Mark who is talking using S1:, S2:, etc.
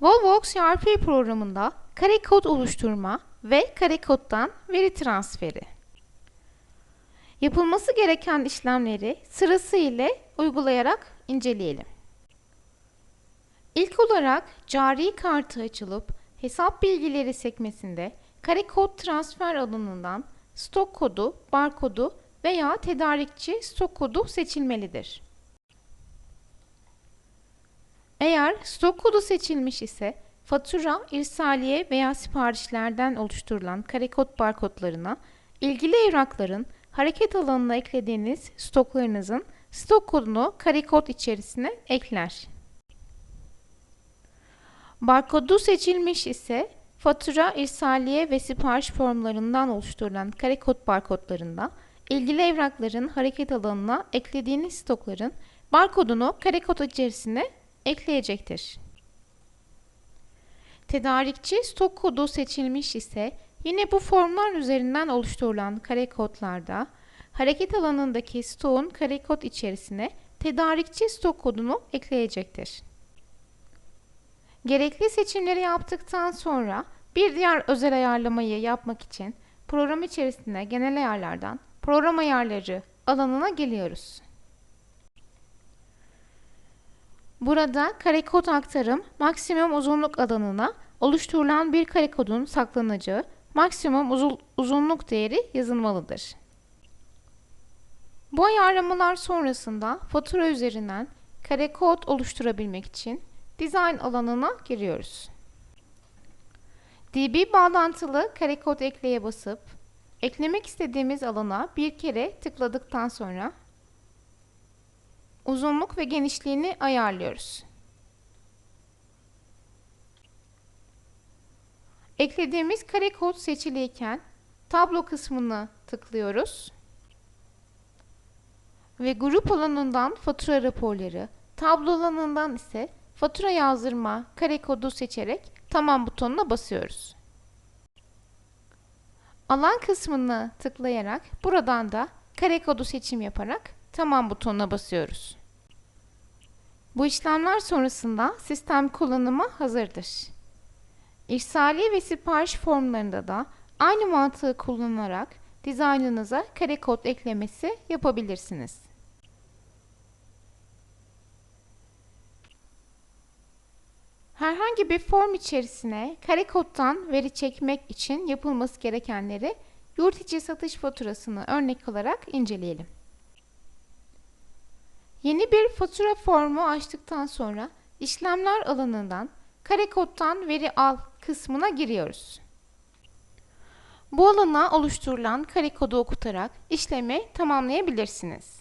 S1: Volvox ERP programında kare kod oluşturma ve kare koddan veri transferi. Yapılması gereken işlemleri sırasıyla uygulayarak inceleyelim. İlk olarak cari kartı açılıp hesap bilgileri sekmesinde kare kod transfer alanından stok kodu, barkodu veya tedarikçi stok kodu seçilmelidir. Eğer stok kodu seçilmiş ise fatura, irsaliye veya siparişlerden oluşturulan kare kod barkodlarına ilgili evrakların hareket alanına eklediğiniz stoklarınızın stok kodunu kare kod içerisine ekler. Barkodu seçilmiş ise fatura, irsaliye ve sipariş formlarından oluşturulan kare kod barkodlarında ilgili evrakların hareket alanına eklediğiniz stokların barkodunu kare kod içerisine ekleyecektir. Tedarikçi stok kodu seçilmiş ise yine bu formlar üzerinden oluşturulan kare kodlarda hareket alanındaki stoğun kare kod içerisine tedarikçi stok kodunu ekleyecektir. Gerekli seçimleri yaptıktan sonra bir diğer özel ayarlamayı yapmak için program içerisinde genel ayarlardan program ayarları alanına geliyoruz. Burada kare kod aktarım maksimum uzunluk alanına oluşturulan bir kare kodun saklanacağı maksimum uzun- uzunluk değeri yazılmalıdır. Bu ayarlamalar sonrasında fatura üzerinden kare kod oluşturabilmek için Design alanına giriyoruz. DB bağlantılı kare kod ekleye basıp eklemek istediğimiz alana bir kere tıkladıktan sonra uzunluk ve genişliğini ayarlıyoruz. Eklediğimiz kare kod seçiliyken tablo kısmını tıklıyoruz. Ve grup alanından fatura raporları, tablo alanından ise fatura yazdırma kare kodu seçerek tamam butonuna basıyoruz. Alan kısmını tıklayarak buradan da kare kodu seçim yaparak tamam butonuna basıyoruz. Bu işlemler sonrasında sistem kullanıma hazırdır. İrsaliye ve sipariş formlarında da aynı mantığı kullanarak dizaynınıza kare kod eklemesi yapabilirsiniz. Herhangi bir form içerisine kare koddan veri çekmek için yapılması gerekenleri yurt içi satış faturasını örnek olarak inceleyelim. Yeni bir fatura formu açtıktan sonra işlemler alanından kare koddan veri al kısmına giriyoruz. Bu alana oluşturulan kare kodu okutarak işlemi tamamlayabilirsiniz.